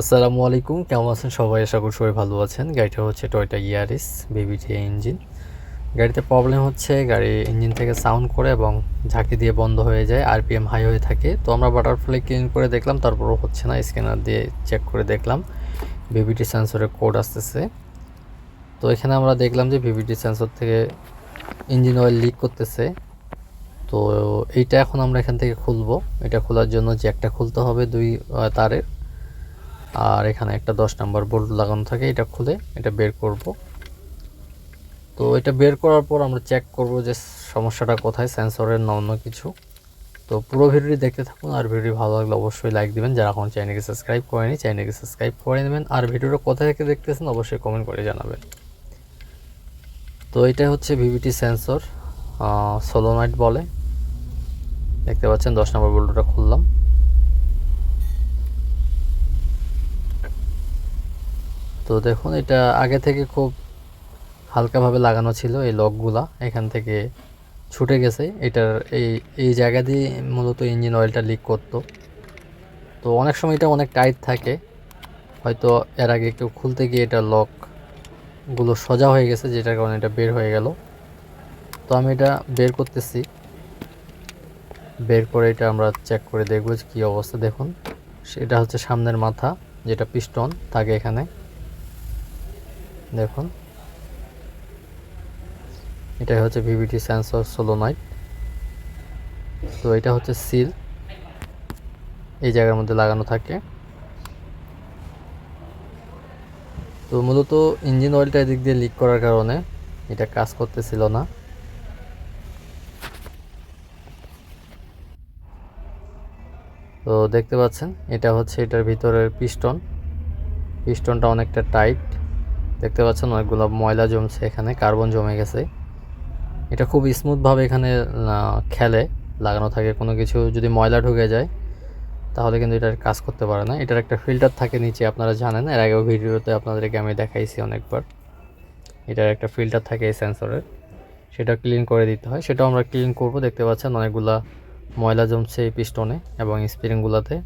আসসালামু আলাইকুম, কেমন আছেন সবাই? আশা করি সবাই ভালো আছেন। গাড়িটা হচ্ছে টয়টা ইয়ারিস বিবিটি ইঞ্জিন গাড়িতে প্রবলেম হচ্ছে, গাড়ি ইঞ্জিন থেকে সাউন্ড করে এবং ঝাঁকি দিয়ে বন্ধ হয়ে যায় আরপিএম হাই হয়ে থাকে। তো আমরা বাটারফ্লাই ক্লিন করে দেখলাম, তারপরও হচ্ছে না স্ক্যানার দিয়ে চেক করে দেখলাম। বিবিটি সেন্সরের কোড আসতেছে। তো এখানে আমরা দেখলাম যে বিবিটি সেন্সর থেকে ইঞ্জিন অয়েল লিক করতেছে। তো এইটা এখন আমরা এখান থেকে খুলবো। এটা খোলার জন্য জ্যাকটা খুলতে হবে দুই তারের। আর এখানে একটা দশ নাম্বার বোল্ট লাগানো থাকে, এটা খুলে এটা বের করব। তো এটা বের করার পর আমরা চেক করব যে সমস্যাটা কোথায় সেন্সরের না অন্য কিছু। তো পুরো ভিডিওটি দেখতে থাকুন, আর ভিডিও ভালো লাগলে অবশ্যই লাইক দিবেন। যারা এখন চ্যানেলকে সাবস্ক্রাইব করেনি চ্যানেলকে সাবস্ক্রাইব করে নেবেন। আর ভিডিওটা কোথা থেকে দেখতেছেন অবশ্যই কমেন্ট করে জানাবেন। তো এটা হচ্ছে ভিভিটি সেন্সর সোলোনাইট বলে। দেখতে পাচ্ছেন দশ নম্বর বোল্টটা খুললাম। তো দেখুন, এটা আগে থেকে খুব হালকাভাবে লাগানো ছিল এই লকগুলা। এখান থেকে ছুটে গেছে। এটার এই এই জায়গা দিয়ে মূলত ইঞ্জিন অয়েলটা লিক করতো। তো অনেক সময় এটা অনেক টাইট থাকে। হয়তো এর আগে কেউ খুলতে গিয়ে এটা লকগুলো সোজা হয়ে গেছে, যেটার কারণে এটা বের হয়ে গেল। তো আমি এটা বের করতেছি। বের করে এটা আমরা চেক করে দেখব কী অবস্থা। দেখুন সেটা হচ্ছে সামনের মাথা, যেটা পিস্টন থাকে এখানে। দেখুন। এটাই হচ্ছে ভিভিটি সেন্সর সোলোনাইট তো এটা হচ্ছে সিল এই জায়গার মধ্যে লাগানো থাকে। তো মূলত ইঞ্জিন অয়েলটা এদিক দিয়ে লিক করার কারণে এটা কাজ করতেছিল না। তো দেখতে পাচ্ছেন, এটা হচ্ছে এটার ভিতরের পিস্টন পিস্টনটা অনেকটা টাইট দেখতে পাচ্ছেন অনেকগুলো ময়লা জমছে এখানে, কার্বন জমে গেছে। এটা খুব স্মুথভাবে এখানে খেলে, লাগানো থাকে। কোনো কিছু যদি ময়লা ঢুকে যায়, তাহলে কিন্তু এটার কাজ করতে পারে না। এটার একটা ফিল্টার থাকে নিচে, আপনারা জানেন। এর আগেও ভিডিওতে আপনাদেরকে আমি দেখাইছি অনেকবার। এটার একটা ফিল্টার থাকে এই সেন্সরের। সেটা ক্লিন করে দিতে হয়। সেটাও আমরা ক্লিন করব। দেখতে পাচ্ছেন অনেকগুলা ময়লা জমছে এই পিস্টনে এবং স্প্রিংগুলোতে।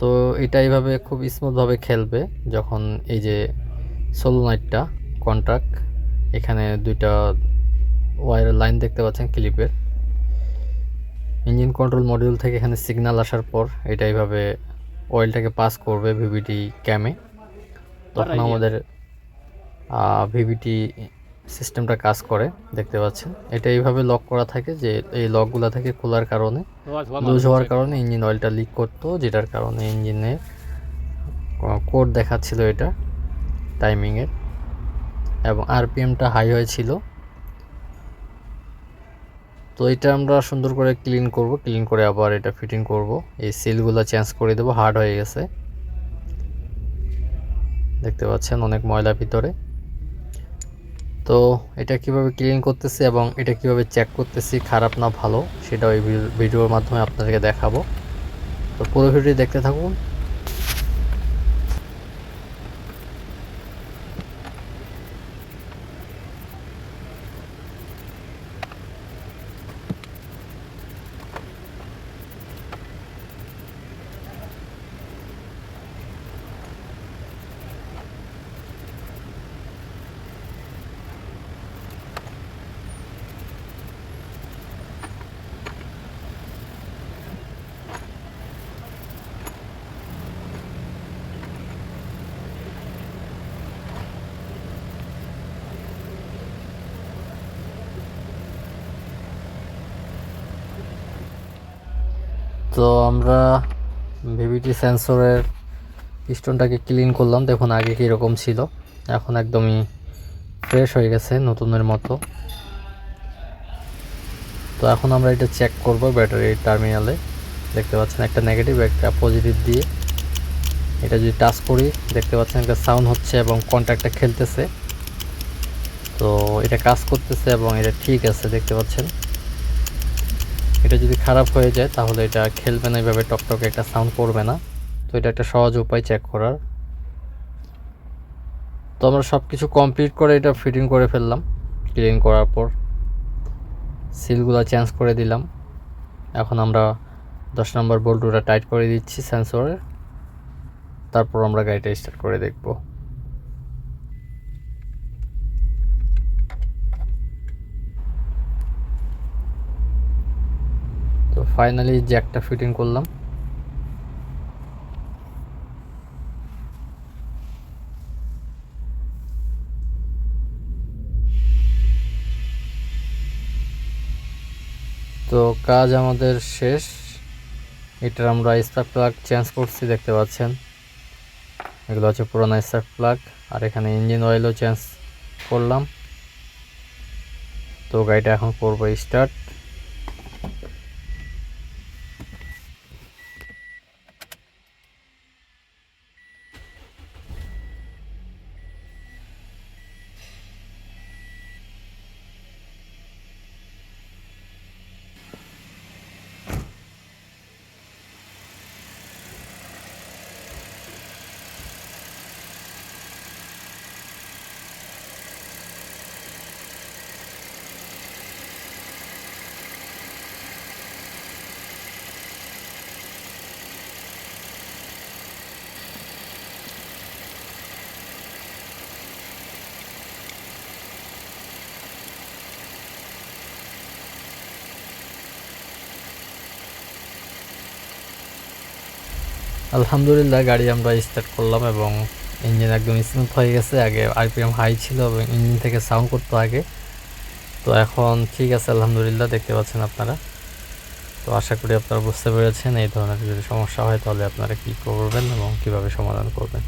তো এটা এইভাবে খুব স্মুথভাবে খেলবে যখন এই যে সোলোনাইটটা কন্ট্রাক্ট। এখানে দুইটা ওয়ারের লাইন দেখতে পাচ্ছেন ক্লিপের। ইঞ্জিন কন্ট্রোল মডিউল থেকে এখানে সিগন্যাল আসার পর এটা এইভাবে অয়েলটাকে পাস করবে ভিভিটি ক্যামে তখন আমাদের ভিভিটি সিস্টেমটা কাজ করে দেখতে পাচ্ছেন। এটা এইভাবে লক করা থাকে যে এই লকগুলো থেকে খোলার কারণে। লুজ হওয়ার কারণে ইঞ্জিন অয়েলটা লিক করতো যেটার কারণে ইঞ্জিনের কোড দেখাচ্ছিল এটা। টাইমিংয়ের এবং আরপিএমটা হাই হয়েছিল। তো এটা আমরা সুন্দর করে ক্লিন করব ক্লিন করে আবার এটা ফিটিং করব। এই সিলগুলো চেঞ্জ করে দেবো হার্ড হয়ে গেছে। দেখতে পাচ্ছেন অনেক ময়লা ভিতরে। তো এটা কীভাবে ক্লিন করতেছি এবং এটা কীভাবে চেক করতেছি, খারাপ না ভালো সেটা ওই ভিডিওর মাধ্যমে আপনাদেরকে দেখাবো। তো পুরো ভিডিও দেখতে থাকুন। তো আমরা ভিভিটি সেন্সরের পিস্টনটাকে ক্লিন করলাম। দেখুন আগে কীরকম ছিল। এখন একদমই ফ্রেশ হয়ে গেছে, নতুনের মতো। তো এখন আমরা এটা চেক করব ব্যাটারি টার্মিনালে দেখতে পাচ্ছেন একটা নেগেটিভ একটা পজিটিভ দিয়ে। এটা যদি টাচ করি, দেখতে পাচ্ছেন একটা সাউন্ড হচ্ছে এবং কন্ট্যাক্টটা খেলতেছে। তো এটা কাজ করতেছে এবং এটা ঠিক আছে, দেখতে পাচ্ছেন। এটা যদি খারাপ হয়ে যায়, তাহলে এটা খেলবে না এইভাবে টকটকে একটা সাউন্ড করবে না। তো এটা একটা সহজ উপায় চেক করার। তো আমরা সব কিছু কমপ্লিট করে এটা ফিটিং করে ফেললাম। ক্লিন করার পর সিলগুলো চেঞ্জ করে দিলাম। এখন আমরা দশ নম্বর বোল্টুটা টাইট করে দিচ্ছি সেন্সরে তারপর আমরা গাড়িটা স্টার্ট করে দেখব। ফাইনালি জ্যাকটা ফিটিং করলাম। তো কাজ আমাদের শেষ। এটার আমরা স্পার্ক প্লাগ চেঞ্জ করছি, দেখতে পাচ্ছেন। এগুলো হচ্ছে পুরোনো স্পার্ক প্লাগ আর এখানে ইঞ্জিন অয়েলও চেঞ্জ করলাম। তো গাড়িটা এখন করব স্টার্ট আলহামদুলিল্লাহ, গাড়ি আমরা স্টার্ট করলাম এবং ইঞ্জিন একদম স্মুথ হয়ে গেছে। আগে আরপিএম হাই ছিল এবং ইঞ্জিন থেকে সাউন্ড করতো আগে। তো এখন ঠিক আছে, আলহামদুলিল্লাহ, দেখতে পাচ্ছেন আপনারা। তো আশা করি আপনারা বুঝতে পেরেছেন এই ধরনের যদি সমস্যা হয়, তাহলে আপনারা কী করবেন এবং কীভাবে সমাধান করবেন।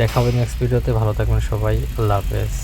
দেখা হবে নেক্সট ভিডিওতে ভালো থাকবেন সবাই। আল্লাহ হাফেজ।